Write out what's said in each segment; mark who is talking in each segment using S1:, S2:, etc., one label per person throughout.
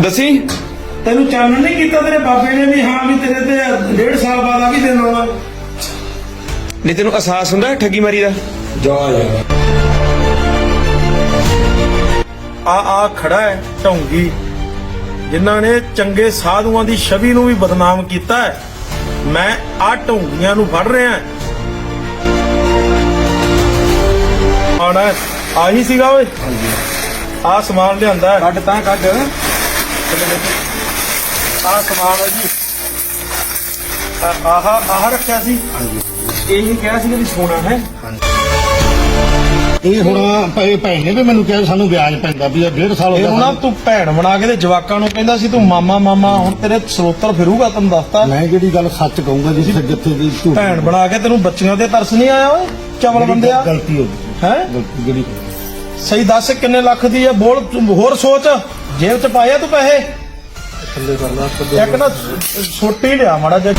S1: ਦੱਸੀ?
S2: ਤੈਨੂੰ ਚਾਨਣ ਨਹੀਂ ਕੀਤਾ ਤੇਰੇ ਬਾਬੇ ਨੇ ਵੀ ਹਾਂ ਵੀ ਤੇਰੇ ਤੇ ਡੇਢ ਸਾਲ ਬਾਅਦ ਆ ਵੀ ਦਿਨ ਆਉਣਾ
S1: ਨਹੀਂ ਤੈਨੂੰ ਅਹਿਸਾਸ ਹੁੰਦਾ ਠੱਗੀ ਮਾਰੀ ਦਾ?
S2: ਜਾ ਯਾਰ। ਆ ਆ ਖੜਾ ਹੈ ਢੌਂਗੀ। ਜਿਨ੍ਹਾਂ ਨੇ ਚੰਗੇ ਸਾਧੂਆਂ ਦੀ ਛਵੀ ਨੂੰ ਵੀ ਬਦਨਾਮ ਕੀਤਾ ਹੈ। ਮੈਂ ਆ ਢੌਂਗੀਆਂ ਨੂੰ ਫੜ ਰਿਹਾ ਆਣਾ ਆਹੀ ਸੀਗਾ ਓਏ। ਹਾਂਜੀ। ਆ ਸਮਾਨ ਲਿਆਂਦਾ ਹੈ।
S1: ਕੱਢ ਤਾਂ ਕੱਢ।
S2: ਆ ਸਮਾਨ ਹੈ ਜੀ। ਆ- ਆਹ ਆਹ ਰੱਖਿਆ ਸੀ।
S1: ਇਹੀ ਕਿਹਾ ਸੀ ਕਿ ਸੋਨਾ ਹੈ।
S3: ਇਹ ਹੁਣ ਭਾਈ ਭੈਣ ਨੇ ਵੀ ਮੈਨੂੰ ਕਿਹਾ ਸਾਨੂੰ ਵਿਆਜ ਪੈਂਦਾ ਵੀ ਇਹ ਡੇਢ ਸਾਲ ਹੋ
S2: ਇਹਨੂੰ ਨਾ
S3: ਗਿਆ
S2: ਤੂੰ ਭੈਣ ਬਣਾ ਕੇ ਤੇ ਜਵਾਕਾਂ ਨੂੰ ਕਹਿੰਦਾ ਸੀ ਤੂੰ ਮਾਮਾ ਮਾਮਾ ਹੁਣ ਤੇਰੇ ਸਰੋਤਰ ਫਿਰੂਗਾ ਤੈਨੂੰ ਦੱਸਤਾ।
S3: ਮੈਂ ਜਿਹੜੀ ਗੱਲ ਸੱਚ ਕਹੂੰਗਾ ਜੀ ਫਿਰ ਜਿੱਥੇ ਦੀ ਝੂਠ
S2: ਭੈਣ ਬਣਾ ਕੇ ਤੈਨੂੰ ਬੱਚੀਆਂ ਤੇ ਤਰਸ ਨਹੀਂ ਆਇਆ ਓਏ ਚਵਲ ਬੰਦਿਆ
S3: ਗਲਤੀ ਹੋ ਗਈ।
S2: ਹੈ?
S3: ਗਲਤੀ ਜਿਹੜੀ
S2: ਸਹੀ ਦੱਸ ਕਿੰਨੇ ਲੱਖ ਦੀ ਹੈ ਬੋਲ ਹੋਰ ਸੋਚ। ਜੇਬ ਚ ਪਾਇਆ ਤੂੰ ਪੈਸੇ?
S3: ਥੱਲੇ ਕਰ ਲਾ
S2: ਇੱਕ ਨਾ ਛੋਟੀ ਲਿਆ ਮਾੜਾ ਜਿਹਾ।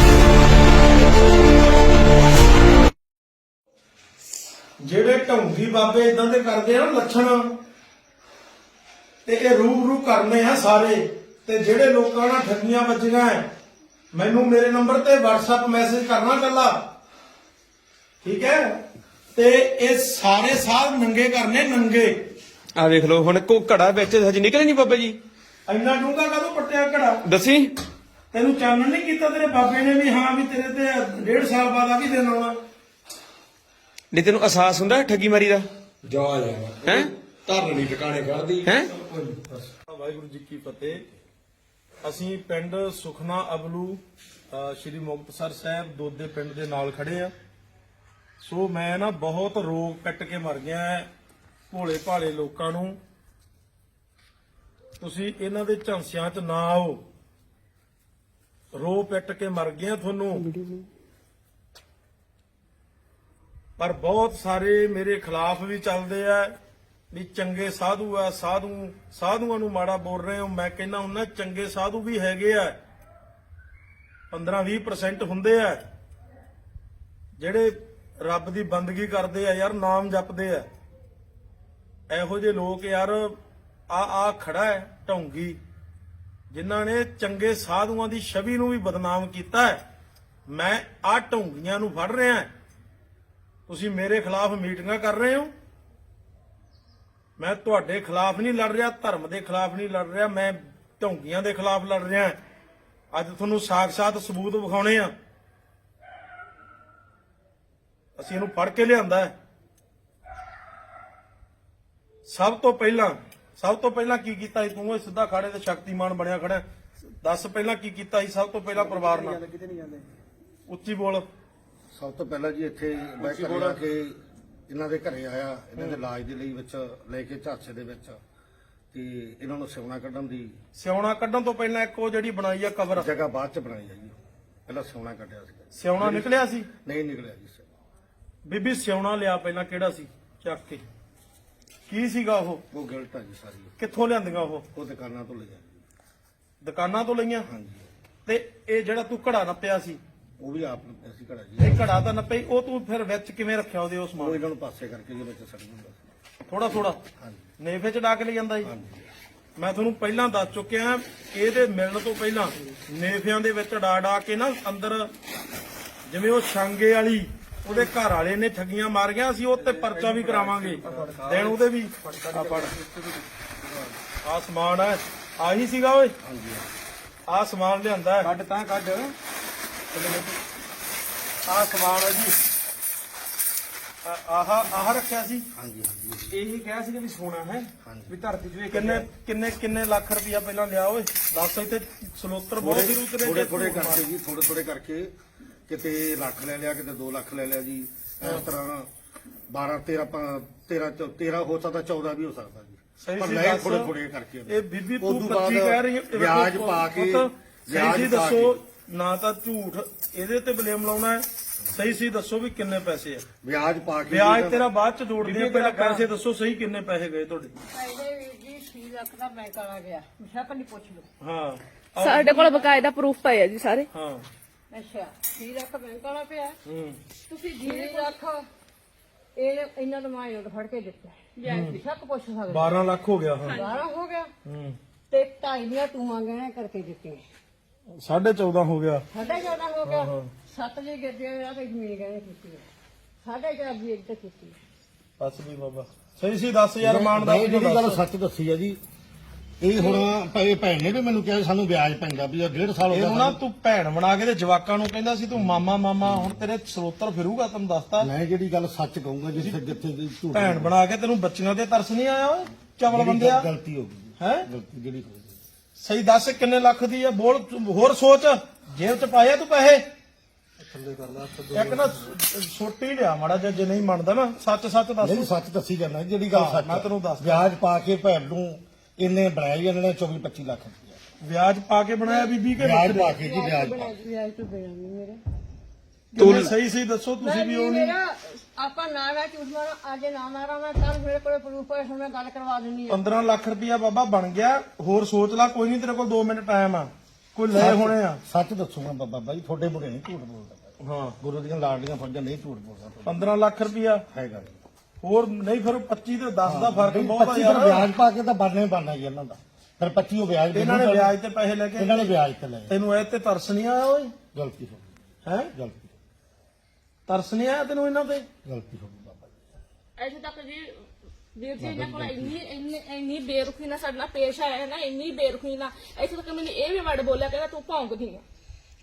S2: ਜਿਹੜੇ ਢੌਂਗੀ ਬਾਬੇ ਇਦਾਂ ਦੇ ਕਰਦੇ ਆ ਨਾ ਲੱਛਣ ਤੇ ਇਹ ਰੂਪ ਰੂ ਕਰਨੇ ਆ ਸਾਰੇ ਤੇ ਜਿਹੜੇ ਲੋਕਾਂ ਨਾਲ ਠੱਗੀਆਂ ਵੱਜੀਆਂ ਐ ਮੈਨੂੰ ਮੇਰੇ ਨੰਬਰ ਤੇ WhatsApp ਮੈਸੇਜ ਕਰਨਾ ਕੱਲਾ। ਠੀਕ ਹੈ ਤੇ ਇਹ ਸਾਰੇ ਸਾਧ ਨੰਗੇ ਕਰਨੇ ਨੰਗੇ।
S1: ਆ ਵੇਖ ਲਓ ਹੁਣ ਕੋ ਘੜਾ ਵਿੱਚ ਹਜੇ ਨਿਕਲੇ ਨਹੀਂ ਬਾਬਾ ਜੀ।
S2: ਇੰਨਾ ਡੂੰਘਾ ਕਦੋਂ ਪੱਟਿਆ ਘੜਾ?
S1: ਦੱਸੀ।
S2: ਤੈਨੂੰ ਚਾਨਣ ਨਹੀਂ ਕੀਤਾ ਤੇਰੇ ਬਾਬੇ ਨੇ ਵੀ ਹਾਂ ਵੀ ਤੇਰੇ ਤੇ ਡੇਢ ਸਾਲ ਬਾਅਦ ਆ ਵੀ ਦਿਨ ਆਉਣਾ
S1: ਨਹੀਂ ਤੈਨੂੰ ਅਹਿਸਾਸ ਹੁੰਦਾ ਠੱਗੀ ਮਾਰੀ ਦਾ?
S4: ਜਾ ਯਾਰ
S1: ਹੈ?
S4: ਧਰਨ ਨਹੀਂ ਟਿਕਾਣੇ ਕਰਦੀ
S1: ਹੈ?
S2: ਵਾਹਿਗੁਰੂ ਜੀ ਕੀ ਫਤਿਹ। ਅਸੀਂ ਪਿੰਡ ਸੁਖਨਾ ਅਬਲੂ ਸ਼੍ਰੀ ਮੁਕਤਸਰ ਸਾਹਿਬ ਦੋਦੇ ਪਿੰਡ ਦੇ ਨਾਲ ਖੜੇ ਆ। ਸੋ ਮੈਂ ਨਾ ਬਹੁਤ ਰੋਗ ਕੱਟ ਕੇ ਮਰ ਗਿਆ। ਹੈ ਭੋਲੇ ਭਾਲੇ ਲੋਕਾਂ ਨੂੰ, ਤੁਸੀਂ ਇਹਨਾਂ ਦੇ ਝਾਂਸਿਆਂ 'ਚ ਨਾ ਆਓ। ਰੋ ਪਿੱਟ ਕੇ ਮਰ ਗਿਆ ਤੁਹਾਨੂੰ। ਪਰ ਬਹੁਤ ਸਾਰੇ ਮੇਰੇ ਖਿਲਾਫ ਵੀ ਚੱਲਦੇ ਆ, ਵੀ ਚੰਗੇ ਸਾਧੂ ਆ, ਸਾਧੂ, ਸਾਧੂਆਂ ਨੂੰ ਮਾੜਾ ਬੋਲ ਰਹੇ ਹੋ। ਮੈਂ ਕਹਿੰਦਾ ਉਹਨਾਂ ਚੰਗੇ ਸਾਧੂ ਵੀ ਹੈਗੇ ਆ। 15-20% ਹੁੰਦੇ ਆ। ਜਿਹੜੇ ਰੱਬ ਦੀ ਬੰਦਗੀ ਕਰਦੇ ਆ, ਯਾਰ ਨਾਮ ਜਪਦੇ ਆ। ਇਹੋ ਜਿਹੇ ਲੋਕ ਯਾਰ, ਆ ਆ ਖੜਾ ਹੈ ਢੌਂਗੀ, ਜਿਨ੍ਹਾਂ ਨੇ ਚੰਗੇ ਸਾਧੂਆਂ ਦੀ ਛਵੀ ਨੂੰ ਵੀ ਬਦਨਾਮ ਕੀਤਾ ਹੈ। ਮੈਂ ਆ ਢੌਂਗੀਆਂ ਨੂੰ ਫੜ ਰਿਹਾ ਤੁਸੀਂ ਮੇਰੇ ਖਿਲਾਫ ਮੀਟਿੰਗਾਂ ਕਰ ਰਹੇ ਹੋ? ਮੈਂ ਤੁਹਾਡੇ ਖਿਲਾਫ ਨਹੀਂ ਲੜ ਰਿਹਾ, ਧਰਮ ਦੇ ਖਿਲਾਫ ਨਹੀਂ ਲੜ ਰਿਹਾ, ਮੈਂ ਢੌਂਗੀਆਂ ਦੇ ਖਿਲਾਫ ਲੜ ਰਿਹਾ ਅੱਜ ਤੁਹਾਨੂੰ ਸਾਖ-ਸਾਤ ਸਬੂਤ ਵਿਖਾਉਣੇ ਆ। ਅਸੀਂ ਇਹਨੂੰ ਫੜ ਕੇ ਲਿਆਂਦਾ ਹੈ। ਸਭ ਤੋਂ ਪਹਿਲਾਂ ਸਭ ਤੋਂ ਪਹਿਲਾਂ ਕੀ ਕੀਤਾ ਸੀ ਤੂੰ? ਇਹ ਸਿੱਧਾ ਖਾੜੇ ਤੇ ਸ਼ਕਤੀਮਾਨ ਬਣਿਆ ਖੜਾ। ਦੱਸ ਪਹਿਲਾਂ ਕੀ ਕੀਤਾ ਸੀ? ਸਭ ਤੋਂ ਪਹਿਲਾਂ ਪਰਿਵਾਰ ਨਾਲ। ਉੱਚੀ ਬੋਲ।
S3: ਸਭ ਤੋਂ ਪਹਿਲਾਂ ਜੀ ਇੱਥੇ ਮੈਂ ਘਰੇ ਆ ਕੇ ਇਹਨਾਂ ਦੇ ਘਰੇ ਆਇਆ ਇਹਨਾਂ ਦੇ ਇਲਾਜ ਦੇ ਲਈ ਵਿੱਚ ਲੈ ਕੇ ਝਾਂਸੇ ਦੇ ਵਿੱਚ। ਤੇ ਇਹਨਾਂ ਨੂੰ ਸਿਉਣਾ ਕੱਢਣ ਦੀ
S2: ਸਿਉਣਾ ਕੱਢਣ ਤੋਂ ਪਹਿਲਾਂ ਇੱਕ ਉਹ ਜਿਹੜੀ ਬਣਾਈ ਆ ਕਬਰ।
S3: ਜਗ੍ਹਾ ਬਾਅਦ ਚ ਬਣਾਈ ਹੈ ਜੀ। ਪਹਿਲਾਂ ਸਿਉਣਾ ਕੱਢਿਆ ਸੀ
S2: ਸਿਉਣਾ ਨਿਕਲਿਆ ਸੀ?
S3: ਨਹੀਂ ਨਿਕਲਿਆ ਜੀ।
S2: ਬੀਬੀ ਸਿਉਣਾ ਲਿਆ ਪਹਿਲਾਂ ਕਿਹੜਾ ਸੀ? ਚੱਕ ਕੇ। ਕੀ ਸੀਗਾ ਉਹ?
S3: ਉਹ ਗਿਲਟ ਆ ਜੀ ਸਾਰੀ।
S2: ਕਿੱਥੋਂ ਲਿਆਂਦੀਆਂ ਉਹ?
S3: ਉਹ ਦੁਕਾਨਾਂ ਤੋਂ ਲਿਆ ਜੀ।
S2: ਦੁਕਾਨਾਂ ਤੋਂ ਲਈਆਂ?
S3: ਹਾਂਜੀ।
S2: ਤੇ ਇਹ ਜਿਹੜਾ ਤੂੰ ਘੜਾ ਨੱਪਿਆ ਸੀ?
S3: ਉਹ ਵੀ ਆਪ ਨੂੰ ਅਸੀਂ ਘੜਾ ਜੀ।
S2: ਇਹ ਘੜਾ ਤਾਂ ਨੱਪਈ ਉਹ ਤੂੰ ਫਿਰ ਵਿੱਚ ਕਿਵੇਂ ਰੱਖਿਆ ਉਹਦੇ ਉਸ
S3: ਉਹ
S2: ਸਮਾਨ?
S3: ਇਹਨਾਂ ਨੂੰ ਪਾਸੇ ਕਰਕੇ ਜਿਹਦੇ ਵਿੱਚ ਸੜ ਸੀ।
S2: ਥੋੜਾ ਥੋੜਾ
S3: ਹਾਂਜੀ।
S2: ਨੇਫੇ ਚ ਡਾਕ ਲਈ ਜਾਂਦਾ ਸੀ
S3: ਹਾਂਜੀ।
S2: ਮੈਂ ਤੁਹਾਨੂੰ ਪਹਿਲਾਂ ਦੱਸ ਚੁੱਕਿਆ ਇਹਦੇ ਮਿਲਣ ਤੋਂ ਪਹਿਲਾਂ ਨੇਫਿਆਂ ਦੇ ਵਿੱਚ ਡਾ ਡਾ ਕੇ ਨਾ ਅੰਦਰ ਜਿਵੇਂ ਉਹ ਛਾਂਗੇ ਵਾਲੀ ਉਹਦੇ ਘਰ ਵਾਲੇ ਨੇ ਠੱਗੀਆਂ ਮਾਰੀਆਂ ਅਸੀਂ ਉਹ ਤੇ ਪਰਚਾ ਵੀ ਕਰਾਵਾਂਗੇ। ਦੇਣ ਉਹਦੇ ਵੀ। ਆ ਫੜ ਆ ਸਮਾਨ ਹੈ। ਆਹੀ ਸੀਗਾ ਓਏ। ਆ ਸਮਾਨ ਲਿਆਂਦਾ ਹੈ।
S1: ਕੱਢ ਤਾਂ ਕੱਢ।
S2: ਆ ਸਮਾਨ ਹੈ ਜੀ। ਆਹ ਆਹ ਰੱਖਿਆ ਸੀ।
S3: ਹਾਂਜੀ ਹਾਂਜੀ।
S1: ਇਹੀ ਕਿਹਾ ਸੀ ਕਿ ਸੋਨਾ ਹੈ ਵੀ ਧਰਤੀ 'ਚ
S2: ਕਿੰਨੇ ਕਿੰਨੇ ਕਿੰਨੇ ਲੱਖ ਰੁਪਇਆ ਪਹਿਲਾਂ ਲਿਆ ਓਏ। ਦੱਸ ਇੱਥੇ ਸਲੋਤਰ ਬਹੁਤ ਹੀ ਉਤਰੇ
S3: ਥੋੜੇ ਥੋੜੇ ਕਰਕੇ ਜੀ ਥੋੜੇ ਥੋੜੇ ਕਰਕੇ। ਕਿਤੇ ਲੱਖ ਲੈ ਲਿਆ ਕਿਤੇ 2 ਲੱਖ ਲੈ ਲਿਆ ਜੀ। ਇਸ ਤਰ੍ਹਾਂ 12 13 13 13 ਹੋ ਸਕਦਾ 14 ਵੀ ਹੋ ਸਕਦਾ ਜੀ।
S2: ਸਹੀ
S3: ਪਰ ਲੈ। ਥੋੜੇ ਥੋੜੇ ਕਰਕੇ
S2: ਇਹ ਬੀਬੀ ਤੂੰ
S3: ਉਦੋਂ ਬਾਅਦ
S2: ਸੱਚੀ ਕਹਿ ਰਹੀ ਹੈ
S3: ਵਿਆਜ ਪਾ ਕੇ
S2: ਸਹੀ
S3: ਵਿਆਜ
S2: ਦੱਸੋ ਨਾ ਤਾਂ ਝੂਠ ਇਹਦੇ ਤੇ ਬਲੇਮ ਲਾਉਣਾ ਹੈ। ਸਹੀ ਸੀ ਦੱਸੋ ਵੀ ਕਿੰਨੇ ਪੈਸੇ ਆ।
S3: ਵਿਆਜ ਪਾ ਕੇ
S2: ਵਿਆਜ ਤੇਰਾ ਬਾਅਦ ਚ ਜੋੜਦੇ ਆ ਪਹਿਲਾਂ ਪੈਸੇ ਦੱਸੋ ਸਹੀ ਕਿੰਨੇ ਪੈਸੇ ਗਏ ਤੁਹਾਡੇ।
S5: ਪਹਿਲੇ ਵੀਰ ਜੀ 6 ਲੱਖ ਦਾ ਬੈਂਕ ਵਾਲਾ ਗਿਆ। ਸ਼ੱਕ ਨਹੀਂ ਪੁੱਛ ਲਓ।
S2: ਹਾਂ।
S6: ਸਾਡੇ ਕੋਲ ਬਕਾਇਦਾ ਪ੍ਰੂਫ ਪਏ ਆ ਜੀ ਸਾਰੇ।
S2: ਹਾਂ।
S5: ਅੱਛਾ 6 ਲੱਖ ਬੈਂਕ ਵਾਲਾ ਪਿਆ।
S2: ਹੂੰ।
S5: ਤੁਸੀਂ 6 ਲੱਖ ਇਹ ਇਹਨਾਂ ਦਾ ਮਾਇਓ ਫੜ ਕੇ ਦਿੱਤਾ। ਸ਼ੱਕ ਪੁੱਛ ਸਕਦੇ।
S2: 12 ਲੱਖ ਹੋ ਗਿਆ ਹਾਂ
S5: 12 ਹੋ ਗਿਆ।
S2: ਹੂੰ।
S5: ਤੇ ਢਾਈ ਦੀਆਂ ਟੂਆਂ ਗਹਿਣੇ ਕਰਕੇ ਦਿੱਤੀਆਂ।
S2: 14.5 ਹੋ ਗਿਆ।
S5: ਸਾਢੇ ਚੌਦਾਂ ਹੋ ਗਿਆ। ਸੱਤ ਜੀ ਗੱਡੀਆਂ ਆ ਕੇ ਜ਼ਮੀਨ ਗਹਿਣੇ ਕੀਤੀ ਹੈ। ਸਾਢੇ ਚਾਰ ਦੀ ਇੱਕ ਕੀਤੀ।
S2: ਬਸ ਵੀ ਬਾਬਾ। ਸਹੀ ਸੀ ਦੱਸ ਯਾਰ ਮਾਨ ਦਾ
S3: ਨਹੀਂ, ਜਿਹੜੀ ਗੱਲ ਸੱਚ ਦੱਸੀ ਆ ਜੀ ਇਹ ਹੁਣ ਭਾਈ ਭੈਣ ਨੇ ਵੀ ਮੈਨੂੰ ਕਿਹਾ ਸਾਨੂੰ ਵਿਆਜ ਪੈਂਦਾ ਵੀ ਇਹ ਡੇਢ ਸਾਲ ਹੋ
S2: ਇਹਨੂੰ ਨਾ
S3: ਗਿਆ
S2: ਤੂੰ ਭੈਣ ਬਣਾ ਕੇ ਤੇ ਜਵਾਕਾਂ ਨੂੰ ਕਹਿੰਦਾ ਸੀ ਤੂੰ ਮਾਮਾ ਮਾਮਾ ਹੁਣ ਤੇਰੇ ਸਰੋਤਰ ਫਿਰੂਗਾ ਤੈਨੂੰ ਦੱਸਤਾ।
S3: ਮੈਂ ਜਿਹੜੀ ਗੱਲ ਸੱਚ ਕਹੂੰਗਾ ਜਿੱਥੇ ਜਿੱਥੇ ਦੀ ਝੂਠ
S2: ਭੈਣ ਬਣਾ ਕੇ ਤੈਨੂੰ ਬੱਚੀਆਂ ਤੇ ਤਰਸ ਨਹੀਂ ਆਇਆ ਓਏ ਚਵਲ
S3: ਜਿਹੜੀ
S2: ਬੰਦਿਆ
S3: ਗਲਤੀ ਹੋ ਗਈ।
S2: ਹੈ?
S3: ਗਲਤੀ ਜਿਹੜੀ ਹੋ ਗਈ।
S2: ਸਹੀ ਦੱਸ ਕਿੰਨੇ ਲੱਖ ਦੀ ਆ? ਬੋਲ ਤੂੰ ਹੋਰ ਸੋਚ। ਜੇਬ ਚ ਪਾਇਆ ਤੂੰ ਪੈਸੇ? ਇੱਕ ਨਾ ਛੋਟੀ ਲਿਆ ਮਾੜਾ ਜਿਹਾ ਜੇ ਨਹੀਂ ਮੰਨਦਾ ਨਾ ਸੱਚ ਸੱਚ ਦੱਸ।
S3: ਨਹੀਂ ਸੱਚ ਦੱਸੀ ਜਾਂਦਾ ਜਿਹੜੀ ਗੱਲ
S2: ਹਾਂ,
S3: ਸੱਚ
S2: ਮੈਂ। ਤੈਨੂੰ ਦੱਸਦਾ।
S3: ਵਿਆਜ ਪਾ ਕੇ ਭੈਣ ਨੂੰ ਇਹਨੇ ਬਣਾਇਆ ਜੀ ਇਹਨਾਂ ਨੇ 24 25 ਲੱਖ ਰੁਪਇਆ
S2: ਵਿਆਜ ਪਾ ਕੇ ਬਣਾਇਆ ਬੀਬੀ ਕੇ
S3: ਵਿਆਜ? ਪਾ ਕੇ ਜੀ ਵਿਆਜ ਪਾ
S5: ਬਣਾ ਵਿਆਜ ਤੋਂ ਬਿਨਾਂ ਨਹੀਂ ਮੇਰੇ।
S2: ਕਿੰਨੇ ਸਹੀ ਸਹੀ ਦੱਸੋ ਤੁਸੀਂ ਵੀ ਉਹ ਨਹੀਂ
S5: ਮੇਰਾ ਆਪਾਂ ਨਾ ਮੈਂ ਝੂਠ ਮਾਰਾਂ ਅੱਜ ਨਾ ਮਾਰਾਂ ਮੈਂ ਕੱਲ ਮੇਰੇ ਕੋਲੇ ਪ੍ਰੂਫ ਹੈ ਹੁਣ ਮੈਂ ਗੱਲ ਕਰਵਾ ਦਿੰਨੀ ਆ
S2: 15 ਲੱਖ ਰੁਪਇਆ ਬਾਬਾ ਬਣ ਗਿਆ ਹੋਰ ਸੋਚ ਲੈ ਕੋਈ ਨਹੀਂ ਤੇਰੇ ਕੋਲ 2 ਮਿੰਟ ਟਾਈਮ ਆ। ਕੋਈ ਲੈ ਹੋਣੇ ਆ।
S3: ਸੱਚ ਦੱਸੂਗਾ ਬਾਬਾ ਬਾਈ ਤੁਹਾਡੇ ਮੁੰਡੇ ਨਹੀਂ ਝੂਠ ਬੋਲਦਾ।
S2: ਹਾਂ।
S3: ਗੁਰੂ ਦੀਆਂ ਲਾਡਲੀਆਂ ਫੌਜਾਂ ਨਹੀਂ ਝੂਠ ਬੋਲਦਾ।
S2: 15 ਲੱਖ ਰੁਪਇਆ।
S3: ਹੈਗਾ ਜੀ।
S2: ਹੋਰ ਨਹੀਂ ਫਿਰ 25 ਤੇ 10 ਦਾ ਫ਼ਰਕ ਬਹੁਤ ਆ
S3: 25
S2: ਯਾਰ।
S3: ਦਾ ਵਿਆਜ ਪਾ ਕੇ ਤਾਂ ਬਣਨਾ ਹੀ ਬਣਨਾ ਜੀ ਇਹਨਾਂ ਦਾ। ਫਿਰ 25 ਉਹ ਵਿਆਜ
S2: ਇਹਨਾਂ ਨੇ ਵਿਆਜ ਤੇ ਪੈਸੇ ਲੈ ਕੇ
S3: ਇਹਨਾਂ ਨੇ ਵਿਆਜ ਤੇ ਲਏ
S2: ਤੈਨੂੰ ਇਹ ਤੇ ਤਰਸ ਨਹੀਂ ਆਇਆ ਓਏ?
S3: ਗਲਤੀ ਹੋ ਗਈ।
S2: ਹੈ?
S3: ਗਲਤੀ
S2: ਤਰਸ ਨਹੀਂ ਆਇਆ ਤੈਨੂੰ ਇਹਨਾਂ ਤੇ?
S3: ਗਲਤੀ ਹੋ ਗਈ ਬਾਬਾ ਜੀ।
S6: ਇੱਥੇ ਤੱਕ ਜੀ ਵੀਰ ਜੀ ਇਹਨਾਂ ਕੋਲ ਇੰਨੀ ਇੰਨੀ ਇੰਨੀ ਬੇਰੁਖੀ ਨਾਲ ਸਾਡੇ ਨਾਲ ਪੇਸ਼ ਆਇਆ ਨਾ ਇੰਨੀ ਬੇਰੁਖੀ ਨਾਲ। ਇੱਥੇ ਤੱਕ ਮੈਨੂੰ ਇਹ ਵੀ ਵਰਡ ਬੋਲਿਆ ਕਹਿੰਦਾ ਤੂੰ ਭੌਂਕਦੀ ਕਿ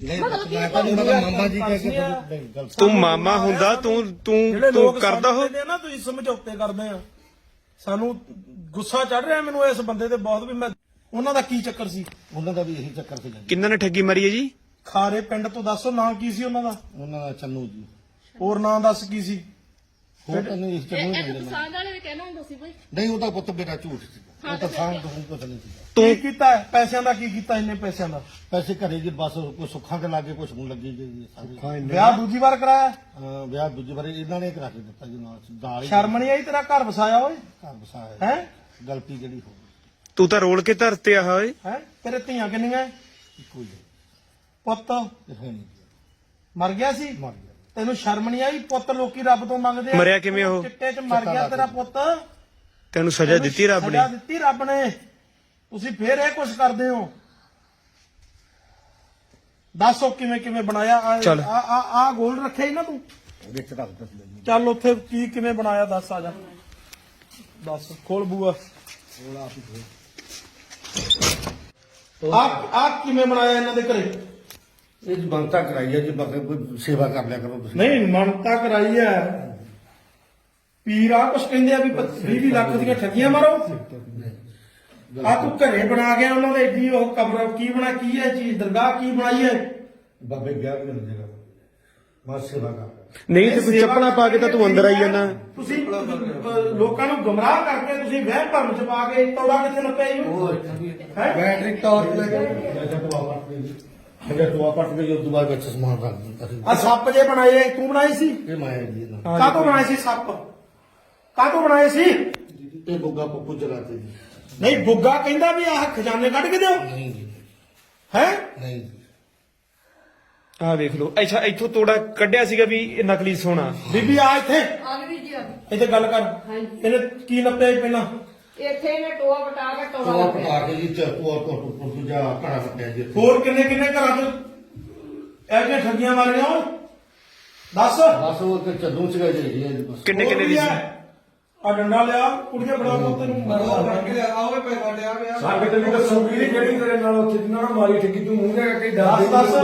S3: ਮੈਂ ਤਾਂ ਮਾਮਾ ਜੀ ਕਹਿ ਕੇ ਨਹੀਂ ਗਲਤੀ
S1: ਤੂੰ ਮਾਮਾ ਹੁੰਦਾ ਤੂੰ ਤੂੰ
S2: ਜਿਹੜੇ
S1: ਤੂੰ
S2: ਲੋਕ
S1: ਕਰਦਾ ਹੋ
S2: ਨੇ ਨਾ ਤੁਸੀਂ ਸਮਝੌਤੇ ਕਰਦੇ ਆ। ਸਾਨੂੰ ਗੁੱਸਾ ਚੜ ਰਿਹਾ ਮੈਨੂੰ ਇਸ ਬੰਦੇ ਤੇ ਬਹੁਤ ਵੀ ਮੈਂ ਉਹਨਾਂ ਦਾ ਕੀ ਚੱਕਰ ਸੀ?
S3: ਉਹਨਾਂ ਦਾ ਵੀ ਇਹੀ ਚੱਕਰ ਸੀ ਜੀ।
S1: ਕਿੰਨਾਂ ਨੇ ਠੱਗੀ ਮਾਰੀ ਹੈ ਜੀ?
S2: ਖਾਰੇ ਪਿੰਡ ਤੋਂ ਦੱਸੋ ਨਾਂ ਕੀ ਸੀ ਉਹਨਾਂ ਦਾ?
S3: ਉਹਨਾਂ ਦਾ ਚੰਨੂ ਜੀ।
S2: ਹੋਰ ਨਾਂ ਦੱਸ ਕੀ ਸੀ?
S3: ਹੋਰ ਤਾਂ ਨਹੀਂ ਇਸ ਚੰਨੂ
S6: ਇਹ
S3: ਜੀ
S6: ਇਹ
S3: ਦਾ
S6: ਪਸੰਦ ਵਾਲੇ ਵੀ ਕਹਿਣਾ ਹੁੰਦਾ ਸੀ ਬਈ।
S3: ਨਹੀਂ ਉਹਦਾ ਪੁੱਤ ਮੇਰਾ ਝੂਠ ਸੀ। ਉਹ ਤਾਂ ਕੁਝ ਨਹੀਂ
S2: ਕੀਤਾ ਹੈ? ਪੈਸਿਆਂ ਦਾ ਕੀ ਕੀਤਾ ਇੰਨੇ ਪੈਸਿਆਂ ਦਾ?
S3: ਪੈਸੇ ਘਰੇ ਜੀ ਬਸ ਕੋਈ ਸੁੱਖਾਂ ਦੇ ਲਾਗੇ ਕੁਝ ਹੁਣ ਲੱਗੀ ਜੀ ਸਾਰੀ।
S2: ਵਿਆਹ ਦੂਜੀ ਵਾਰ ਕਰਾਇਆ?
S3: ਅਹ ਵਿਆਹ ਦੂਜੀ ਵਾਰੀ ਇਹਨਾਂ ਨੇ ਕਰਾ ਕੇ ਦਿੱਤਾ ਜੀ ਨਾਲ ਦਾਲ ਹੀ।
S2: ਸ਼ਰਮ ਨਹੀਂ ਆਈ ਤੇਰਾ? ਘਰ ਵਸਾਇਆ ਓਏ?
S3: ਘਰ ਵਸਾਇਆ।
S2: ਹੈ?
S3: ਗਲਤੀ ਜਿਹੜੀ ਹੋ ਗਈ।
S1: ਤੂੰ ਤਾਂ ਰੋਲ ਕੇ ਧਰਤੇ ਆ ਓਏ
S2: ਹੈ? ਤੇਰੇ ਧੀਆਂ ਕਿੰਨੀਆਂ?
S3: ਇੱਕੋ ਹੀ ਹੈ।
S2: ਪੁੱਤ।
S3: ਇਹ ਹੈ ਨਹੀਂ ਜੀ,
S2: ਮਰ ਗਿਆ ਸੀ?
S3: ਮਰ ਗਿਆ।
S2: ਤੈਨੂੰ ਸ਼ਰਮ ਨਹੀਂ ਆਈ? ਪੁੱਤ ਲੋਕੀ ਰੱਬ ਤੋਂ ਮੰਗਦੇ ਆ।
S1: ਮਰਿਆ ਕਿਵੇਂ ਉਹ?
S2: ਚਿੱਟੇ 'ਚ ਮਰ ਗਿਆ ਤੇਰਾ ਪੁੱਤ।
S1: ਤੈਨੂੰ ਸਜ਼ਾ ਦਿੱਤੀ ਰੱਬ ਨੇ।
S2: ਸਜ਼ਾ ਦਿੱਤੀ ਰੱਬ ਨੇ। ਤੁਸੀਂ ਫੇਰ ਇਹ ਕੁਝ ਕਰਦੇ ਹੋ। ਦੱਸੋ ਕਿਵੇਂ ਕਿਵੇਂ ਬਣਾਇਆ। ਆ
S1: ਚੱਲ।
S2: ਆ ਆ- ਗੋਲ ਰੱਖਿਆ ਹੀ ਨਾ? ਤੂੰ
S3: ਵਿੱਚ ਰੱਖ ਦਿੱਤਾ ਜੀ
S2: ਚੱਲ ਉੱਥੇ ਕੀ ਕਿਵੇਂ ਬਣਾਇਆ ਦੱਸ ਆ ਜਾ। ਦੱਸ ਖੋਲ ਬੂਆ। ਆ ਆ ਕਿਵੇਂ ਬਣਾਇਆ ਇਹਨਾਂ ਦੇ ਘਰੇ?
S3: ਇਹ ਜੀ ਬੰਤਾ ਕਰਾਈ ਹੈ ਜੀ ਬਾਕੀ ਕੋਈ ਸੇਵਾ ਕਰ ਲਿਆ ਕਰੋ ਤੁਸੀਂ।
S2: ਨਹੀਂ ਮੰਨਤਾ ਕਰਾਈ ਐ ਪੀਰ ਆ ਕੁਛ ਕਹਿੰਦੇ ਆ ਵੀ 20 ਲੱਖ ਦੀਆਂ ਠੱਗੀਆਂ ਮਾਰੋ। ਆ ਤੂੰ ਘਰੇ ਬਣਾ ਗਿਆ ਉਹਨਾਂ ਦੇ ਏਡੀ ਉਹ ਕਬਰ ਕੀ ਬਣਾ ਕੀ ਹੈ ਚੀਜ਼ ਦਰਗਾਹ ਕੀ ਬਣਾਈ ਹੈ?
S3: ਬਾਬੇ ਵੀ ਮਿਲ ਜਾਏਗਾ ਮੈਂ ਸੇਵਾ ਕਰ।
S1: ਨਹੀਂ ਤੇ ਤੂੰ ਚੱਪਣਾ ਪਾ ਕੇ ਤਾਂ ਤੂੰ ਅੰਦਰ ਆਈ ਜਾਂਦਾ।
S2: ਤੁਸੀਂ ਲੋਕਾਂ ਨੂੰ ਗੁੰਮਰਾਹ ਕਰਕੇ ਤੁਸੀਂ ਵਹਿਮ ਭਰਮ ਚ ਪਾ ਕੇ ਤੋੜਾ ਕਿੱਥੇ ਨੱਪਿਆ ਜੀ? ਹੈ?
S3: ਬੈਟਰੀ ਟਾਰਚ ਲੈ ਕੇ ਮੈਂ ਟੋਆ ਪੱਟ ਦੇ ਜੀ। ਮੈਂ ਟੋਆ ਪੱਟ ਦੇ ਉਸ ਤੋਂ ਬਾਅਦ ਵਿੱਚ ਸਮਾਨ ਰੱਖ ਦਿੱਤਾ ਸੀ।
S2: ਆ ਸੱਪ ਜੇ ਬਣਾਏ ਤੂੰ ਬਣਾਏ ਸੀ?
S3: ਇਹ ਮਾਇਆ ਜੀ। ਨਾ
S2: ਕਾਹਤੋਂ ਬਣਾਏ ਸੀ ਸੱਪ? ਕਾਹਤੋਂ ਬਣਾਏ ਸੀ?
S3: ਇਹ ਬੁੱਗਾ ਪੱਪੂ ਜਲਾਤੇ ਜੀ।
S2: ਨਹੀਂ ਬੁੱਗਾ ਕਹਿੰਦਾ ਵੀ ਆਹ ਖਜ਼ਾਨੇ ਕੱਢ ਕੇ ਦਿਓ।
S3: ਨਹੀਂ ਜੀ।
S2: ਹੈ?
S3: ਨਹੀਂ ਜੀ।
S1: ਆਹ ਵੇਖ ਲਓ ਅੱਛਾ ਇੱਥੋਂ ਤੋੜਾ ਕੱਢਿਆ ਸੀਗਾ ਵੀ ਇਹ ਨਕਲੀ ਸੋਨਾ।
S2: ਬੀਬੀ ਆ ਇੱਥੇ।
S5: ਆ ਗਈ ਜੀ ਆ ਗਈ।
S2: ਇੱਥੇ ਗੱਲ ਕਰ।
S5: ਹਾਂਜੀ।
S2: ਇਹਨੇ ਕੀ ਨੱਪਿਆ ਪਹਿਲਾਂ?
S5: ਇੱਥੇ ਇਹਨੇ ਟੋਆ ਬਟਾ ਕੇ ਟੋਆ
S3: ਟੋਆ
S5: ਲੱਭਿਆ।
S3: ਪਟਾ ਕੇ ਜੀ ਚ ਟੋਆ ਤੋਂ ਤੋਂ ਦੂਜਾ ਘੜਾ ਪੱਟਿਆ ਜੀ ਇੱਥੇ।
S2: ਹੋਰ ਕਿੰਨੇ ਕਿੰਨੇ ਘਰਾਂ 'ਚ? ਇਹ ਜਿਹੇ ਠੱਗੀਆਂ ਮਾਰੀਆਂ ਓਏ ਦੱਸ।
S3: ਬਸ ਉਹ ਤੇ ਚੱਲੂ ਚ ਗਏ ਜੀ ਇਹ ਬਸ।
S1: ਕਿੰਨੇ ਕਿੰਨੇ ਦੀ ਸੀ?
S2: ਆ ਡੰਡਾ ਲਿਆ ਕੁੜੀਆਂ ਬੜਾ ਪੁੱਤ ਨੂੰ
S4: ਸਾਡੇ ਤੇ ਵੀ ਦੱਸੂਗੀ ਜਿਹੜੀ ਤੇਰੇ ਨਾਲ ਉੱਥੇ ਜਿੰਨਾ ਨਾਲ ਮਾਰੀ ਠੱਗੀ ਤੂੰ ਮੂੰਹ ਦੇ ਕੇ
S2: ਦੱਸ ਦੱਸ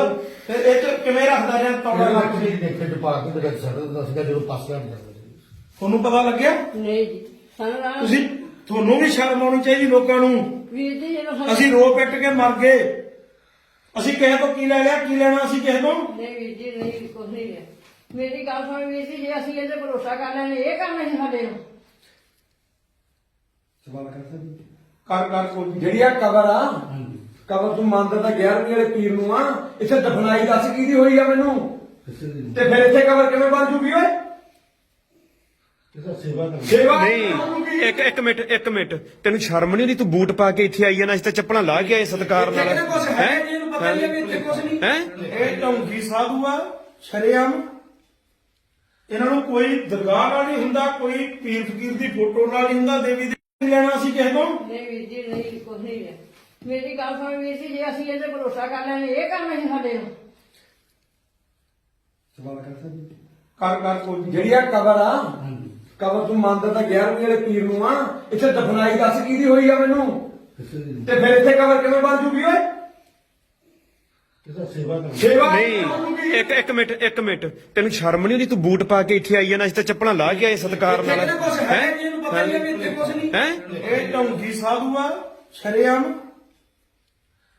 S2: ਫਿਰ ਇਹ 'ਚ ਕਿਵੇਂ ਰੱਖਦਾ ਰਿਹਾ ਤੌੜਾ ਲੱਗ
S3: ਜੀ ਦੇਖੇ ਪਾ ਕੇ ਤੇ ਵਿੱਚ ਛੱਡ ਦਿੰਦਾ ਸੀਗਾ ਜਦੋਂ ਪਾਸ ਸੀ।
S2: ਤੁਹਾਨੂੰ ਪਤਾ ਲੱਗਿਆ?
S5: ਨਹੀਂ ਜੀ ਸਾਨੂੰ ਨਾ
S2: ਤੁਸੀਂ ਤੁਹਾਨੂੰ ਵੀ ਸ਼ਰਮ ਆਉਣੀ ਚਾਹੀਦੀ ਲੋਕਾਂ ਨੂੰ।
S5: ਵੀਰ ਜੀ ਜਦੋਂ
S2: ਅਸੀਂ ਰੋ ਪਿੱਟ ਕੇ ਮਰ ਗਏ। ਅਸੀਂ ਕਿਸੇ ਤੋਂ ਕੀ ਲੈ ਲਿਆ ਕੀ ਲੈਣਾ ਅਸੀਂ ਕਿਸੇ ਤੋਂ?
S5: ਨਹੀਂ ਵੀਰ ਜੀ ਨਹੀਂ ਕੁਝ ਨਹੀਂ ਹੈ ਮੇਰੀ ਗੱਲ ਸੁਣ ਵੀਰ ਜੀ ਜੇ ਅਸੀਂ ਇਹਦੇ ਭਰੋਸਾ ਕਰ ਲੈਣੇ ਇਹ ਕੰਮ ਨਹੀਂ ਸਾਡੇ ਨੂੰ।
S2: ਕਰ ਕਰ ਕੋਈ
S4: ਜਿਹੜੀ ਆ ਕਬਰ ਆ ਕਬਰ ਤੂੰ ਮੰਨਦਾ ਤਾਂ 11ਵੀਂ ਵਾਲੇ ਪੀਰ ਨੂੰ ਆ ਇੱਥੇ ਦਫਨਾਈ ਦੱਸ ਕਿਹਦੀ ਹੋਈ ਆ ਮੈਨੂੰ?
S3: ਕਿਸੇ ਦੀ
S4: ਤੇ ਫਿਰ ਇੱਥੇ ਕਬਰ ਕਿਵੇਂ ਬਣ ਜੂਗੀ ਓਏ?
S3: ਸੇਵਾ ਕਰ
S4: ਸੇਵਾ
S1: ਨਹੀਂ ਇੱਕ ਇੱਕ ਮਿੰਟ ਇੱਕ ਮਿੰਟ। ਤੈਨੂੰ ਸ਼ਰਮ ਨਹੀਂ ਆਉਂਦੀ? ਤੂੰ ਬੂਟ ਪਾ ਕੇ ਇੱਥੇ ਆਈ ਜਾਂਦਾ ਅਸੀਂ ਤਾਂ ਚੱਪਲਾਂ ਲਾ ਕੇ ਆਏ ਸਤਕਾਰ ਨਾਲ।
S4: ਕੁਛ ਹੈ? ਨਹੀਂ ਇਹਨੂੰ ਪਤਾ ਹੀ ਆ ਵੀ ਇੱਥੇ ਕੁਛ ਨਹੀਂ।
S1: ਹੈ?
S2: ਇਹ ਢੌਂਗੀ ਸਾਧੂ ਆ ਸ਼ਰੇਆਮ। ਇਹਨਾਂ ਨੂੰ ਕੋਈ ਦਰਗਾਹ ਨਾਲ ਨਹੀਂ ਹੁੰਦਾ ਕੋਈ ਪੀਰ ਫਕੀਰ ਦੀ ਫੋਟੋ ਨਾਲ ਨਹੀਂ ਹੁੰਦਾ ਦੇਵੀ ਦੇ ਲੈਣਾ ਅਸੀਂ ਕਿਸੇ ਤੋਂ
S5: ਨਹੀਂ ਵੀਰ ਜੀ ਨਹੀਂ ਕੁਝ ਨਹੀਂ ਹੈ। ਮੇਰੀ ਗੱਲ ਸੁਣ ਵੀਰ ਜੀ ਜੇ ਅਸੀਂ ਇਹਦੇ ਭਰੋਸਾ ਕਰ ਲੈਣੇ ਇਹ ਕੰਮ ਨਹੀਂ ਸਾਡੇ ਨੂੰ।
S4: ਸਵਾਲ ਕਰ ਸਕਦੀ
S2: ਕਰ ਕਰ ਕੋਈ
S4: ਜਿਹੜੀ ਆ ਕਬਰ ਆ ਕਬਰ ਤੂੰ ਮੰਨਦਾ ਤਾਂ 11ਵੀਂ ਵਾਲੇ ਪੀਰ ਨੂੰ ਆ। ਇੱਥੇ ਦਫਨਾਈ ਦੱਸ ਕਿਹਦੀ ਹੋਈ ਆ ਮੈਨੂੰ? ਤੇ ਫਿਰ ਇੱਥੇ ਕਬਰ ਕਿਵੇਂ ਬਣ ਜੂਗੀ ਓਏ? ਸੇਵਾ
S1: ਨਹੀਂ ਇੱਕ ਇੱਕ ਮਿੰਟ ਇੱਕ ਮਿੰਟ। ਤੈਨੂੰ ਸ਼ਰਮ ਨਹੀਂ ਆਉਂਦੀ? ਤੂੰ ਬੂਟ ਪਾ ਕੇ ਇੱਥੇ ਆਈ ਆ ਨਾ ਅਸੀਂ ਤਾਂ ਚੱਪਲਾਂ ਲਾ ਕੇ ਆਏ ਸਤਕਾਰ ਨਾਲ।
S4: ਇੱਥੇ ਹੈ ਪਤਾ ਨਹੀਂ ਵੀ ਇੱਥੇ ਕੁਝ ਨਹੀਂ।
S1: ਹੈ?
S2: ਇਹ ਢੌਂਗੀ ਸਾਧੂ ਆ ਸ਼ਰੇਆਮ।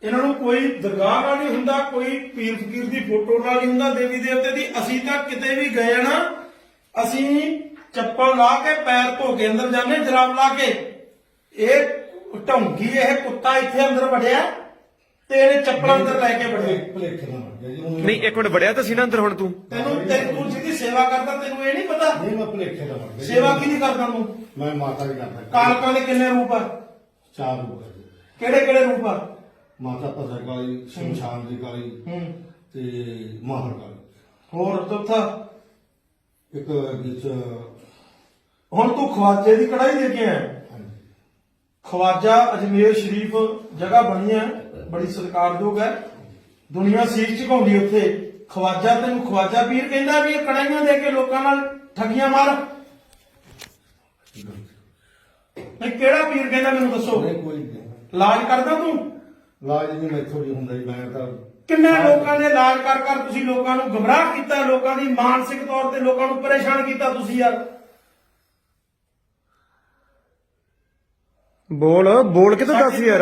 S2: ਇਹਨਾਂ ਨੂੰ ਕੋਈ ਦਰਗਾਹ ਨਾਲ ਨਹੀਂ ਹੁੰਦਾ ਕੋਈ ਪੀਰ ਫਕੀਰ ਦੀ ਫੋਟੋ ਨਾਲ ਨਹੀਂ ਹੁੰਦਾ ਦੇਵੀ ਦੇਵਤੇ ਦੀ। ਅਸੀਂ ਤਾਂ ਕਿਤੇ ਵੀ ਗਏ ਨਾ ਅਸੀਂ ਚੱਪਲ ਲਾ ਕੇ ਪੈਰ ਧੋ ਕੇ ਅੰਦਰ ਜਾਂਦੇ ਜਰਾਬ ਲਾ ਕੇ। ਇਹ ਢੌਂਗੀ ਇਹ ਕੁੱਤਾ ਇੱਥੇ ਅੰਦਰ ਵੜਿਆ। ਤੇ ਇਹਨੇ ਚੱਪਲਾਂ ਅੰਦਰ ਲੈ ਕੇ ਵੜੇ।
S1: ਨਹੀਂ ਇੱਕ ਮਿੰਟ ਵੜਿਆ ਤਾਂ ਸੀ ਨਾ ਅੰਦਰ ਹੁਣ ਤੂੰ।
S2: ਤੈਨੂੰ ਤੈਨੂੰ ਤੂੰ ਜਿਹਦੀ ਸੇਵਾ ਕਰਦਾ ਤੈਨੂੰ ਇਹ ਨਹੀਂ ਪਤਾ।
S3: ਨਹੀਂ ਮੈਂ ਭੁਲੇਖੇ ਦਾ ਮਰ
S2: ਸੇਵਾ ਕਿਹਦੀ ਕਰਦਾ ਤੂੰ?
S3: ਮੈਂ ਮਾਤਾ ਦੀ ਕਰਦਾ।
S2: ਕਾਲਕਾਂ ਦੇ ਕਿੰਨੇ ਰੂਪ ਆ?
S3: ਚਾਰ ਰੂਪ ਹੈ ਜੀ।
S2: ਕਿਹੜੇ ਕਿਹੜੇ ਰੂਪ ਆ?
S3: ਮਾਤਾ ਭਦਰ ਕਾਲੀ ਸ਼ਮਸ਼ਾਨ ਦੀ ਕਾਲੀ
S2: ਹੂੰ।
S3: ਤੇ ਮਾਹਰ ਕਾਲੀ
S2: ਹੋਰ ਚੌਥਾ?
S3: ਇੱਕ ਵਿੱਚ
S2: ਹੁਣ ਤੂੰ ਖਵਾਜੇ ਦੀ ਕੜਾਈ ਦੇ ਕੇ ਆਇਆ।
S3: ਹਾਂਜੀ।
S2: ਖਵਾਜਾ ਅਜਮੇਰ ਸ਼ਰੀਫ ਜਗ੍ਹਾ ਬਣੀ ਹੈ। ਬੜੀ ਸਤਿਕਾਰਯੋਗ ਹੈ। ਦੁਨੀਆ ਸੀਖ ਝੁਕਾਉਂਦੀ ਉੱਥੇ। ਖਵਾਜਾ ਤੈਨੂੰ ਖਵਾਜਾ ਪੀਰ ਕਹਿੰਦਾ ਵੀ ਇਹ ਕੜਾਈਆਂ ਦੇ ਕੇ ਲੋਕਾਂ ਨਾਲ ਠੱਗੀਆਂ ਮਾਰ। ਨਹੀਂ ਕਿਹੜਾ ਪੀਰ ਕਹਿੰਦਾ ਮੈਨੂੰ ਦੱਸੋ?
S3: ਨਹੀਂ ਕੋਈ ਨਹੀਂ
S2: ਇਲਾਜ ਕਰਦਾ ਤੂੰ?
S3: ਲਾਜ ਨਹੀਂ ਮੈਥੋਂ ਨਹੀਂ ਹੁੰਦਾ ਜੀ ਮੈਂ ਤਾਂ
S2: ਕਿੰਨੇ ਲੋਕਾਂ ਨੇ ਇਲਾਜ ਕਰ ਕਰ ਤੁਸੀਂ ਲੋਕਾਂ ਨੂੰ ਗਮਰਾਹ ਕੀਤਾ ਲੋਕਾਂ ਦੀ ਮਾਨਸਿਕ ਤੌਰ ਤੇ ਲੋਕਾਂ ਨੂੰ ਪਰੇਸ਼ਾਨ ਕੀਤਾ ਤੁਸੀਂ ਯਾਰ।
S1: ਬੋਲ ਬੋਲ ਕੇ ਤਾਂ ਦੱਸ ਯਾਰ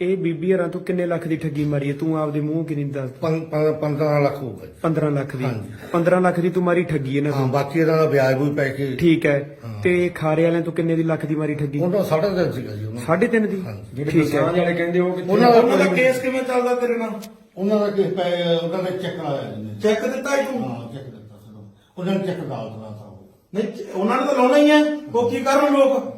S1: ਇਹ ਬੀਬੀ ਹਰਾਂ ਤੂੰ ਕਿੰਨੇ ਲੱਖ ਦੀ ਠੱਗੀ ਮਾਰੀ ਹੈ? ਤੂੰ ਆਪਦੇ ਮੂੰਹ ਕਿੰਨੀ ਦੱਸ
S3: ਪੰ- ਪੰ- 15 ਲੱਖ ਹੋਊਗਾ ਜੀ
S1: 15 ਲੱਖ ਦੀ।
S3: ਹਾਂਜੀ।
S1: 15 ਲੱਖ ਦੀ ਤੂੰ ਮਾਰੀ ਠੱਗੀ ਇਹਨਾਂ
S3: ਹਾਂ
S1: ਤੋਂ
S3: ਬਾਕੀ ਇਹਦਾ ਵਿਆਜ ਵੀ ਪੈ ਕੇ
S1: ਠੀਕ ਹੈ। ਤੇ ਖਾਰੇ ਵਾਲਿਆਂ ਤੋਂ ਕਿੰਨੇ ਦੀ ਲੱਖ ਦੀ ਮਾਰੀ ਠੱਗੀ?
S3: ਉਹਨਾਂ ਸਾਢੇ ਤਿੰਨ ਸੀਗਾ ਜੀ ਉਹਨਾਂ
S1: ਸਾਢੇ ਤਿੰਨ ਦੀ?
S4: ਜਿਹੜੇ ਕਿਸਾਨ
S1: ਹੈ
S4: ਵਾਲੇ ਕਹਿੰਦੇ ਉਹ ਕਿੱਥੇ
S3: ਉਹਨਾਂ ਦਾ
S2: ਉਹਨਾਂ ਦਾ ਕੇਸ ਕਿਵੇਂ ਚੱਲਦਾ ਤੇਰੇ ਨਾਲ?
S3: ਉਹਨਾਂ ਦਾ ਕਿਸ ਪੈ ਉਹਨਾਂ ਦਾ ਚੈੱਕ ਆਇਆ ਜੀ।
S2: ਚੈੱਕ ਦਿੱਤਾ ਹੀ ਤੂੰ?
S3: ਹਾਂ ਚੈੱਕ ਦਿੱਤਾ ਉਹਨਾਂ ਨੇ ਚੈੱਕ ਦਾਲ ਦਿੱਤਾ ਸੀ ਉਹ।
S2: ਨਹੀਂ ਉਹਨਾਂ ਨੇ ਤਾਂ ਲਾਉਣਾ ਹੀ ਹੈ। ਉਹ ਕੀ ਕਰਨ ਲੋਕ?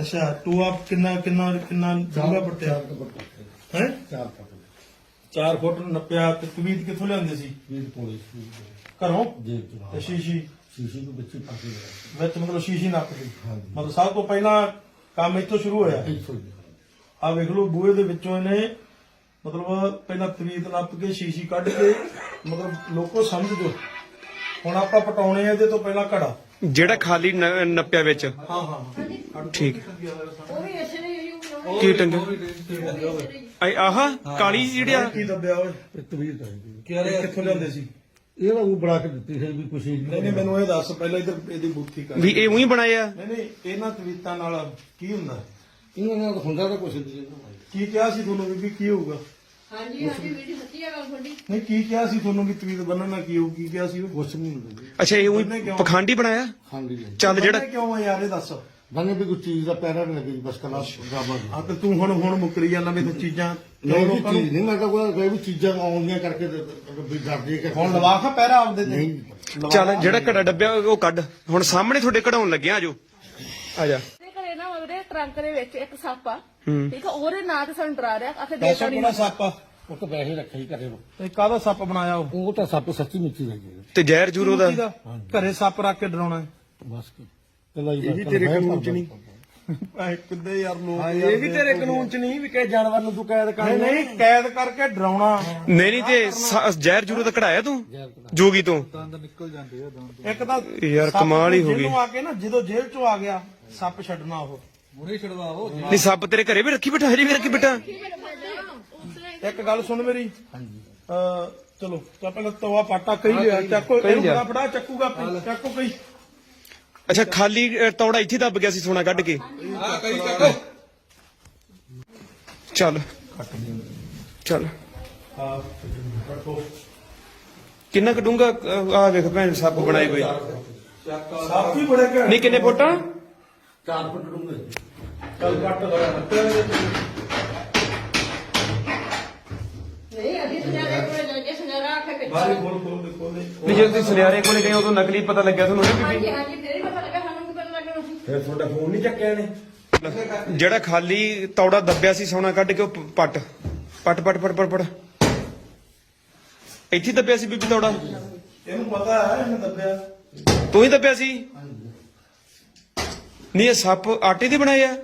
S2: ਅੱਛਾ ਟੂਆ ਕਿੰਨਾ ਕਿੰਨਾ ਕਿੰਨਾ ਡੂੰਘਾ ਪੱਟਿਆ? ਹੈ?
S3: ਚਾਰ ਫੁੱਟ
S2: 4 ਫੁੱਟ ਨੱਪਿਆ ਤੇ ਤਵੀਤ ਕਿੱਥੋਂ ਲਿਆਂਦੇ ਸੀ?
S3: ਪੌੜੀ ਸੀ।
S2: ਘਰੋਂ?
S3: ਚ
S2: ਤੇ। ਸ਼ੀਸ਼ੀ?
S3: ਸ਼ੀਸ਼ੇ ਦੇ ਵਿੱਚ ਪਾ ਕੇ ਲਿਆ
S2: ਵਿੱਚ ਮਤਲਬ ਸ਼ੀਸ਼ੀ ਨੱਪਦੀ
S3: ਹਾਂਜੀ।
S2: ਮਤਲਬ ਸਭ ਤੋਂ ਪਹਿਲਾਂ ਕੰਮ ਇੱਥੋਂ ਸ਼ੁਰੂ ਹੋਇਆ। ਆ ਵੇਖ ਲਓ ਬੂਹੇ ਦੇ ਵਿੱਚੋਂ ਇਹਨੇ ਮਤਲਬ ਪਹਿਲਾਂ ਤਵੀਤ ਨੱਪ ਕੇ ਸ਼ੀਸ਼ੀ ਕੱਢ ਕੇ ਮਤਲਬ ਲੋਕੋ ਸਮਝ ਜੋ। ਹੁਣ ਆਪਾਂ ਪਟਾਉਣੇ ਆ ਇਹਦੇ ਤੋਂ ਪਹਿਲਾਂ ਘੜਾ।
S1: ਜਿਹੜਾ ਖਾਲੀ ਨ- ਨੱਪਿਆ ਵਿੱਚ?
S2: ਹਾਂ ਹਾਂ।
S1: ਠੀਕ।
S5: ਉਹ ਵੀ ਨੇ
S1: ਕੀ ਟੰਗ? ਆਈ ਆਹ ਕਾਲੀ ਜਿਹੜੀ ਆ।
S2: ਕੀ ਦੱਬਿਆ ਓਏ?
S3: ਤਵੀਰ ਦਾ
S2: ਇਹ ਕਿੱਥੋਂ ਲਿਆਂਦੇ ਸੀ?
S3: ਇਹ ਉਹ ਬਣਾ ਕੇ ਦਿੱਤੀ ਸੀ ਵੀ ਕੁਛ
S2: ਨਹੀਂ ਨਹੀਂ ਮੈਨੂੰ ਇਹ ਦੱਸ ਪਹਿਲਾਂ ਇਧਰ ਇਹਦੀ ਬੁੱਥੀ ਕਰ।
S1: ਵੀ ਇਹ ਉਹੀ ਬਣਾਇਆ
S2: ਨਹੀਂ ਨਹੀਂ ਇਹਨਾਂ ਤਵੀਤਾਂ ਨਾਲ ਕੀ ਹੁੰਦਾ?
S3: ਇਹਨਾਂ ਨਾਲ ਹੁੰਦਾ ਤਾਂ ਕੁਛ ਨਹੀਂ
S2: ਕੀ ਕਿਹਾ ਸੀ ਤੁਹਾਨੂੰ ਬੀਬੀ ਕੀ ਹੋਊਗਾ?
S5: ਹਾਂਜੀ ਹਾਂਜੀ ਵੀਰ ਜੀ ਸੱਚੀ ਆ ਗੱਲ ਤੁਹਾਡੀ।
S2: ਨਹੀਂ ਕੀ ਕਿਹਾ ਸੀ ਤੁਹਾਨੂੰ ਵੀ ਤਵੀਤ ਬੰਨਣ ਨਾਲ ਕੀ ਹੋਊ ਕੀ ਕਿਹਾ ਸੀ ਉਹ?
S3: ਕੁਛ ਨਹੀਂ ਹੁੰਦਾ
S1: ਅੱਛਾ ਇਹ ਉਹੀ ਪਖੰਡੀ ਬਣਾਇਆ?
S3: ਹਾਂਜੀ
S1: ਚੱਲ ਜਿਹੜਾ
S2: ਕਿਉਂ ਆ ਯਾਰ ਇਹ ਦੱਸ।
S3: ਬੰਨੇ ਵੀ ਕੋਈ ਚੀਜ਼ ਦਾ ਪੈਰਾ ਨਹੀਂ ਲੱਗੀ ਬਸ ਕਲਾ ਡਰਾਮਾ
S2: ਆ ਤੇ ਤੂੰ ਹੁਣ ਹੁਣ ਮੁੱਕਰੀ ਜਾਂਦਾ ਵੀ ਤੂੰ ਚੀਜ਼ਾਂ
S3: ਨਹੀਂ ਵੀ
S2: ਲੋਕਾਂ ਨੂੰ
S3: ਚੀਜ਼ ਨਹੀਂ ਮੈਂ ਤਾਂ ਕੋਈ ਵੀ ਚੀਜ਼ਾਂ ਆਉਂਦੀਆਂ ਕਰਕੇ ਤੇ- ਵੀ ਡਰਦੀ ਕਿ
S2: ਹੁਣ ਲਵਾ ਖਾ ਪਹਿਰਾ ਆਪਦੇ ਤੇ?
S3: ਨਹੀਂ।
S2: ਲਵਾ
S1: ਚੱਲ। ਜਿਹੜਾ ਘੜਾ ਡੱਬਿਆ ਉਹ ਕੱਢ। ਹੁਣ ਸਾਹਮਣੇ ਤੁਹਾਡੇ ਕਢਾਉਣ ਲੱਗਿਆ ਆਜੋ। ਆ ਜਾ।
S6: ਘਰੇ ਨਾ ਮਗਰੇ ਟਰੰਕ ਦੇ ਵਿੱਚ ਇੱਕ ਸੱਪ ਆ। ਠੀਕ ਆ ਉਹਦੇ ਨਾਂ ਤੇ ਸਾਨੂੰ ਡਰਾ ਰਿਹਾ ਆਖੇ
S2: ਸੱਪ ਆ?
S3: ਉਹ ਤਾਂ ਵੈਸੇ ਰੱਖਿਆ ਹੀ ਘਰੇ ਨੂੰ
S2: ਤੇ ਕਾਹਦਾ ਸੱਪ ਬਣਾਇਆ ਉਹ?
S3: ਉਹ ਤਾਂ ਸੱਪ ਸੱਚੀ ਮਿੱਟੀ ਲੱਗੀ
S1: ਤੇ ਜ਼ਹਿਰ ਜੂਰੋ ਦਾ?
S2: ਕਿਹਦਾ? ਘਰੇ ਸੱਪ ਰੱਖ ਕੇ ਡਰਾਉਣਾ
S3: ਬਸ ਚਲੋ ਜੀ
S4: ਇਹ ਵੀ ਤੇਰੇ ਕਾਨੂੰਨ ਚ ਨਹੀਂ।
S2: ਐ ਕਿੱਦੇ ਯਾਰ ਲੋਕ
S4: ਇਹ ਵੀ ਤੇਰੇ ਕਾਨੂੰਨ ਚ ਨਹੀਂ ਵੀ ਕਿਸੇ ਜਾਨਵਰ ਨੂੰ ਤੂੰ ਕੈਦ ਕਰ
S2: ਨਹੀਂ ਨਹੀਂ ਕੈਦ ਕਰਕੇ ਡਰਾਉਣਾ।
S1: ਨਹੀਂ ਨਹੀਂ ਤੇ ਸ- ਜ਼ਹਿਰ ਜੂਰੋ ਕਢਾਇਆ ਤੂੰ? ਜੋਗੀ ਤੋਂ?
S2: ਇੱਕ ਤਾਂ
S1: ਯਾਰ
S2: ਸੱਪ
S1: ਕਮਾਲ ਹੀ ਹੋ ਗਈ।
S2: ਜੇਲ੍ਹੋਂ ਆ ਕੇ ਨਾ ਜਦੋਂ ਜੇਲ੍ਹ ਚੋਂ ਆ ਗਿਆ ਸੱਪ ਛੱਡਣਾ ਉਹ।
S1: ਨਹੀਂ ਸੱਪ ਤੇਰੇ ਘਰੇ ਵੀ ਰੱਖੀ ਬਿਠਾ ਹਜੇ ਵੀ ਰੱਖੀ ਬਿਠਾ।
S2: ਇੱਕ ਗੱਲ ਸੁਣ ਮੇਰੀ। ਹਾਂਜੀ। ਅ ਚਲੋ ਤਾਂ ਪਹਿਲਾਂ ਤਵਾ ਪਾਟਾ ਕਹੀ ਲਿਆ ਚੱਕੋ
S1: ਕਹੀ।
S2: ਇਹਨੂੰ ਫੜਾ ਚੱਕੂਗਾ ਆਪੇ, ਚੱਕੋ ਕਈ
S1: ਅੱਛਾ ਖਾਲੀ ਅ, ਤੌੜਾ ਇੱਥੇ ਦੱਬ ਗਿਆ ਸੀ ਸੋਨਾ ਕੱਢ ਕੇ। ਚੱਲ। ਚੱਲ। ਕਿੰਨਾ ਕਟੂੰਗਾ ਆ ਵੇਖ ਭੈਣ ਸੱਪ ਬਣਾਏ ਹੋਏ।
S2: ਸੱਪ ਹੀ ਬੜੇ ਘੈਂਟ
S1: ਨਹੀਂ ਕਿੰਨੇ ਫੁੱਟ?
S3: 4 ਫੁੱਟ ਡੂੰਘੇ।
S2: ਚੱਲ ਕੱਟ ਦੋ
S5: ਨਹੀਂ ਅਸੀਂ ਸੁਣਿਆ ਕੋਲੇ ਜਾ ਕੇ ਸੁਣਿਆ ਆਖੇ
S2: ਬਾਰੀ ਖੋਲ ਖੋਲ ਦੇ ਦੇ
S1: ਨਹੀਂ ਜਦੋਂ ਤੁਸੀਂ ਸੁਨਿਆਰੇ ਕੋਲੇ ਗਏ ਉਦੋਂ ਨਕਲੀ ਪਤਾ ਲੱਗਿਆ ਤੁਹਾਨੂੰ ਨਾ ਬੀਬੀ
S5: ਹਾਂਜੀ ਹਾਂਜੀ ਤੇਰੇ ਪਤਾ ਲੱਗਾ ਸਾਨੂੰ ਕੀ ਪਤਾ ਲੱਗਣਾ ਸੀ
S4: ਫਿਰ ਤੁਹਾਡਾ ਫੋਨ ਨਹੀਂ ਚੱਕਿਆ ਨੇ
S1: ਜਿਹੜਾ ਖਾਲੀ ਤੌੜਾ ਦੱਬਿਆ ਸੀ ਸੋਨਾ ਕੱਢ ਕੇ ਉਹ ਪ- ਪੱਟ। ਪੱਟ ਪੱਟ ਪੱਟ ਪੱਟ ਪੱਟ। ਇੱਥੇ ਹੀ ਦੱਬਿਆ ਸੀ ਬੀਬੀ ਤੌੜਾ?
S2: ਇਹਨੂੰ ਪਤਾ ਹੈ ਇਹਨੇ ਦੱਬਿਆ।
S1: ਤੂੰ ਹੀ ਦੱਬਿਆ ਸੀ? ਨਹੀਂ ਇਹ ਸੱਪ ਆਟੇ ਦੇ ਬਣਾਏ ਆ।